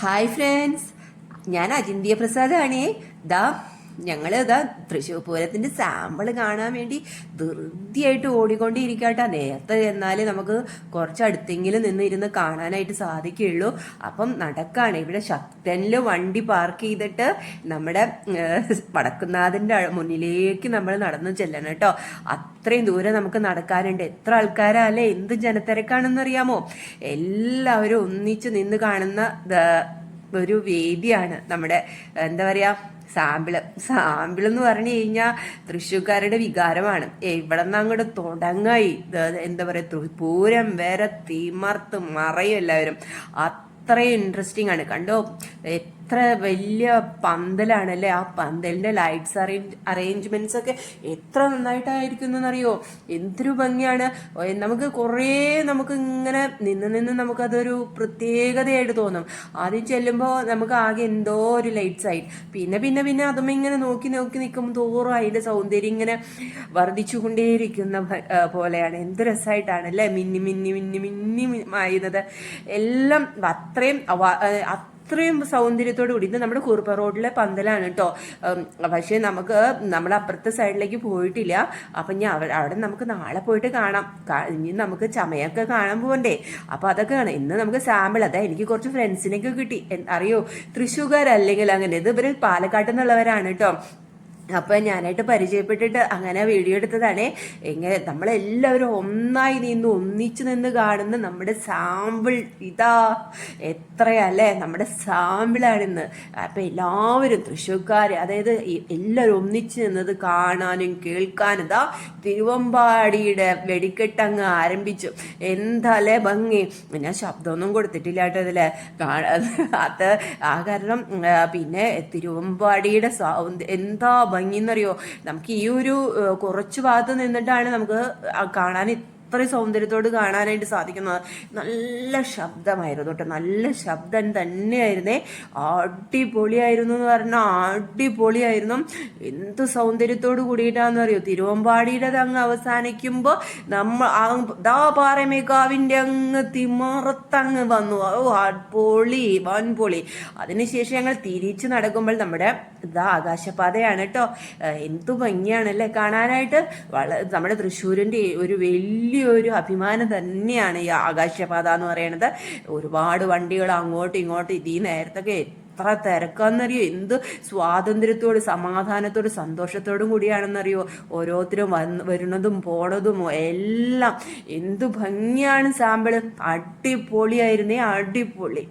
Hi friends ഞാൻ അജിന്ത്യ പ്രസാദാണ്. ദാ ഞങ്ങൾ ഇതാ തൃശ്ശൂർ പൂരത്തിന്റെ സാമ്പിൾ കാണാൻ വേണ്ടി ധൃതിയായിട്ട് ഓടിക്കൊണ്ടിരിക്കട്ടെ. നേരത്തെ എന്നാലേ നമുക്ക് കുറച്ച് അടുത്തെങ്കിലും നിന്ന് ഇരുന്ന് കാണാനായിട്ട് സാധിക്കുള്ളൂ അപ്പം നടക്കാണ്. ഇവിടെ ശക്തനിൽ വണ്ടി പാർക്ക് ചെയ്തിട്ട് നമ്മുടെ ഏഹ്, വടക്കുന്നാഥന്റെ മുന്നിലേക്ക് നമ്മൾ നടന്നു ചെല്ലണം കേട്ടോ. അത്രയും ദൂരം നമുക്ക് നടക്കാനുണ്ട്. എത്ര ആൾക്കാരാ അല്ലെ എന്ത് ജനത്തിരക്കാണെന്നറിയാമോ? എല്ലാവരും ഒന്നിച്ച് നിന്ന് കാണുന്ന ഒരു വേദിയാണ് നമ്മുടെ എന്താ പറയാ സാമ്പിൾ. സാമ്പിൾ എന്ന് പറഞ്ഞു കഴിഞ്ഞാൽ തൃശ്ശൂർക്കാരുടെ വികാരമാണ്. ഇവിടെ നിന്ന് അങ്ങോട്ട് തുടങ്ങായി? എന്താ പറയുക പൂരം വരെ തീമർത്ത് മറയും എല്ലാവരും. അത്രയും ഇൻട്രസ്റ്റിംഗ് ആണ്. കണ്ടോ? എത്ര വലിയ പന്തലാണല്ലേ? ആ പന്തലിന്റെ ലൈറ്റ്സ് അറേഞ്ച് അറേഞ്ച്മെന്റ്സ് ഒക്കെ എത്ര നന്നായിട്ടായിരിക്കും എന്നറിയോ എന്തൊരു ഭംഗിയാണ്. നമുക്ക് കുറേ നമുക്ക് ഇങ്ങനെ നിന്ന് നിന്ന് നമുക്കതൊരു പ്രത്യേകതയായിട്ട് തോന്നും. ആദ്യം ചെല്ലുമ്പോൾ നമുക്ക് ആകെ എന്തോ ഒരു ലൈറ്റ്സ് ആയി. പിന്നെ പിന്നെ പിന്നെ അതും ഇങ്ങനെ നോക്കി നോക്കി നിൽക്കും തോറും അതിന്റെ സൗന്ദര്യം ഇങ്ങനെ വർദ്ധിച്ചുകൊണ്ടേയിരിക്കുന്ന പോലെയാണ്. എന്ത് രസമായിട്ടാണ് അല്ലേ? മിന്നി മിന്നി മിന്നി മിന്നി മായുന്നത്. എല്ലാം അത്രയും അത്രയും സൗന്ദര്യത്തോടു കൂടി ഇത് നമ്മുടെ കുറുപ്പ റോഡിലെ പന്തലാണ് കേട്ടോ പക്ഷേ നമുക്ക് നമ്മൾ അപ്പുറത്തെ സൈഡിലേക്ക് പോയിട്ടില്ല. അപ്പം ഞാൻ അവിടെ നമുക്ക് നാളെ പോയിട്ട് കാണാം. ഇനി നമുക്ക് ചമയൊക്കെ കാണാൻ പോകണ്ടേ അപ്പോൾ അതൊക്കെ കാണാം. ഇന്ന് നമുക്ക് സാമ്പിൾ അതാ എനിക്ക് കുറച്ച് ഫ്രണ്ട്സിനെയൊക്കെ കിട്ടി. അറിയോ? അല്ലെങ്കിൽ അങ്ങനെ ഇത് ഇവർ പാലക്കാട്ടിൽ നിന്നുള്ളവരാണ് കേട്ടോ അപ്പൊ ഞാനായിട്ട് പരിചയപ്പെട്ടിട്ട് അങ്ങനെ വീഡിയോ എടുത്തതാണ്. എങ്ങനെ നമ്മളെല്ലാവരും ഒന്നായി നിന്ന് ഒന്നിച്ചു നിന്ന് കാണുന്ന നമ്മുടെ സാമ്പിൾ ഇതാ എത്രയല്ലേ? നമ്മുടെ സാമ്പിളാണിന്ന് അപ്പൊ എല്ലാവരും തൃശ്ശൂർക്കാർ അതായത് എല്ലാവരും ഒന്നിച്ചു നിന്നത് കാണാനും കേൾക്കാനും ഇതാ തിരുവമ്പാടിയുടെ വെടിക്കെട്ട് അങ്ങ് ആരംഭിച്ചു. എന്താലേ ഭംഗി? ഞാൻ ശബ്ദമൊന്നും കൊടുത്തിട്ടില്ല കേട്ടോ ഇതിൽ അത് ആ കാരണം പിന്നെ തിരുവമ്പാടിയുടെ എന്താ എന്നറിയോ നമുക്ക് ഈ ഒരു കുറച്ചു ഭാഗത്ത് നിന്നിട്ടാണ് നമുക്ക് കാണാൻ ഇത്രയും സൗന്ദര്യത്തോട് കാണാനായിട്ട് സാധിക്കുന്നത്. നല്ല ശബ്ദമായിരുന്നു കേട്ടോ. നല്ല ശബ്ദം തന്നെയായിരുന്നേ. അടിപൊളിയായിരുന്നു എന്ന് പറഞ്ഞാൽ അടിപൊളിയായിരുന്നു. എന്ത് സൗന്ദര്യത്തോട് കൂടിയിട്ടാന്ന് അറിയോ? തിരുവമ്പാടിയുടെ അങ്ങ് അവസാനിക്കുമ്പോൾ നമ്മൾ ദാ പാറമേക്കാവിന്റെ അങ്ങ് തിമറത്തങ്ങ് വന്നു. ഓ അടിപൊളി വൻപൊളി. അതിനുശേഷം ഞങ്ങൾ തിരിച്ചു നടക്കുമ്പോൾ നമ്മുടെ ഇതാ ആകാശപാതയാണ് കേട്ടോ. എന്തു ഭംഗിയാണല്ലേ കാണാനായിട്ട്. വള നമ്മുടെ തൃശ്ശൂരിന്റെ ഒരു വലിയൊരു അഭിമാനം തന്നെയാണ് ഈ ആകാശപാത എന്ന് പറയുന്നത്. ഒരുപാട് വണ്ടികൾ അങ്ങോട്ടും ഇങ്ങോട്ടും ഈ നേരത്തൊക്കെ എത്ര തിരക്കാന്നറിയോ? എന്ത് സ്വാതന്ത്ര്യത്തോട് സമാധാനത്തോട് സന്തോഷത്തോടും കൂടിയാണെന്നറിയോ? ഓരോരുത്തരും വന്ന് വരുന്നതും പോണതും എല്ലാം. എന്ത് ഭംഗിയാണ് സാമ്പിൾ. അടിപൊളിയായിരുന്നേ അടിപൊളി.